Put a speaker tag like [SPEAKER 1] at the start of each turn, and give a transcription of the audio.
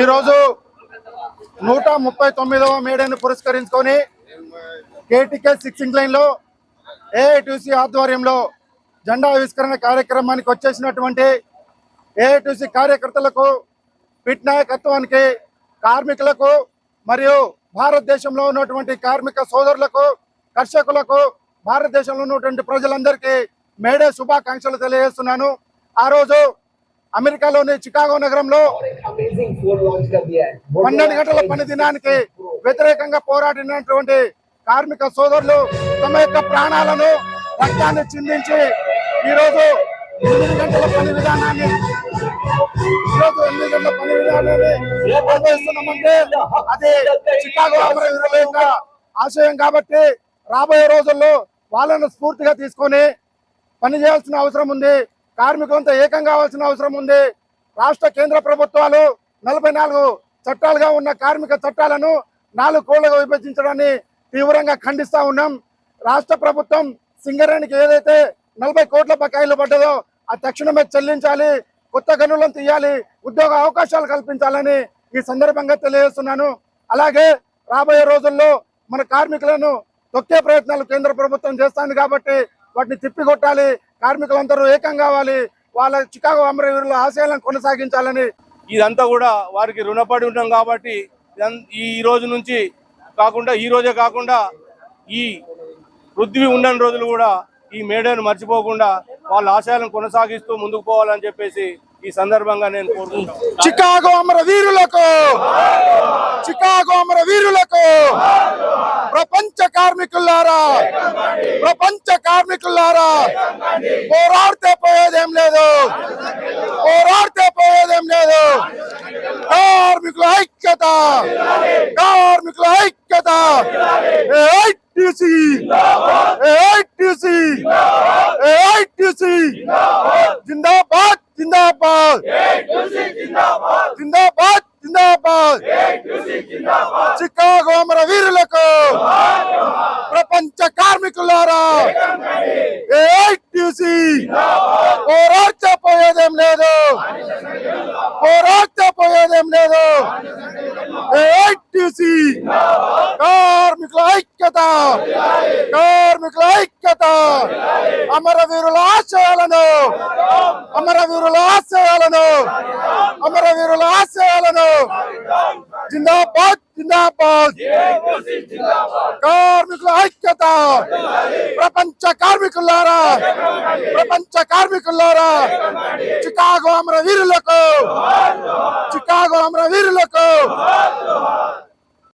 [SPEAKER 1] ఈరోజు నూట ముప్పై తొమ్మిదవ మేడను పురస్కరించుకొని కేటీకే సిక్సింగ్ లైన్లో ఏఐటిసి ఆధ్వర్యంలో జెండా ఆవిష్కరణ కార్యక్రమానికి వచ్చేసినటువంటి ఏఐటిసి కార్యకర్తలకు పిట్ నాయకత్వానికి కార్మికులకు మరియు భారతదేశంలో ఉన్నటువంటి కార్మిక సోదరులకు కర్షకులకు భారతదేశంలో ఉన్నటువంటి ప్రజలందరికీ మేడే శుభాకాంక్షలు తెలియజేస్తున్నాను. ఆ రోజు అమెరికాలోని చికాగో నగరంలో పన్నెండు గంటల పని దినానికి వ్యతిరేకంగా పోరాడినటువంటి కార్మిక సోదరులు తమ యొక్క ప్రాణాలను రక్తాన్ని చిందించి ఈరోజు ఎనిమిది గంటల పని విధానాన్ని ఈరోజు ఎనిమిది గంటల పని విధానాన్ని అది చికాగో ఆశయం కాబట్టి రాబోయే రోజుల్లో వాళ్ళను స్ఫూర్తిగా తీసుకొని పనిచేయాల్సిన అవసరం ఉంది. కార్మికులంతా ఏకం కావాల్సిన అవసరం ఉంది. రాష్ట్ర కేంద్ర ప్రభుత్వాలు నలభై నాలుగు చట్టాలుగా ఉన్న కార్మిక చట్టాలను నాలుగు కోళ్ళుగా విభజించడాన్ని తీవ్రంగా ఖండిస్తా ఉన్నాం. రాష్ట్ర ప్రభుత్వం సింగరేణికి ఏదైతే నలభై కోట్ల బకాయిలు పడ్డదో ఆ తక్షణమే చెల్లించాలి కొత్త గనులను తీయాలి ఉద్యోగ అవకాశాలు కల్పించాలని ఈ సందర్భంగా తెలియజేస్తున్నాను. అలాగే రాబోయే రోజుల్లో మన కార్మికులను తొక్కే ప్రయత్నాలు కేంద్ర ప్రభుత్వం చేస్తాను కాబట్టి వాటిని తిప్పికొట్టాలి. కార్మికులందరూ ఏకం కావాలి. వాళ్ళ చికాగో అమరవీరుల ఆశయాలను కొనసాగించాలని
[SPEAKER 2] ఇదంతా కూడా వారికి రుణపడి ఉంటాం కాబట్టి ఈ రోజు నుంచి కాకుండా ఈ రోజే కాకుండా ఈ పృథ్వీ ఉన్న రోజులు కూడా ఈ మేడను మర్చిపోకుండా వాళ్ళ ఆశయాలను కొనసాగిస్తూ ముందుకు పోవాలని చెప్పేసి ఈ సందర్భంగా నేను కోరుకుంటాను.
[SPEAKER 1] చికాగో అమరవీరులకు చికాగో అమరవీరులకు ప్రపంచ కార్మికులారా ప్రపంచ కార్మికులారా పోరాడితే పోయేదేం లేదు పోరాడితే పోయేదేం లేదు. కార్మికుల ఐక్యత కార్మికుల ఐక్యత. AITC AITC AITC. జిందాబాద్! జిందాబాద్! జిందాబాద్! చికాగో అమర వీరులకు ప్రపంచ కార్మికులారా! ఏఐటిసి పోరాడితే పోయేదేం లేదు! పోరాడితే పోయేదేం లేదు కార్మికుల ఐక్యత! కార్మికుల ఐక్యత! అమరవీరుల ఆశ అమరవీరుల ఆశయాలను అమరవీరుల ఆశయాలను జిందాబాద్ జిందాబాద్ కార్మికుల ఐక్యత ప్రపంచ కార్మికులారా ప్రపంచ కార్మికులారా చికాగో అమర వీరులకు చికాగో అమర వీరులకు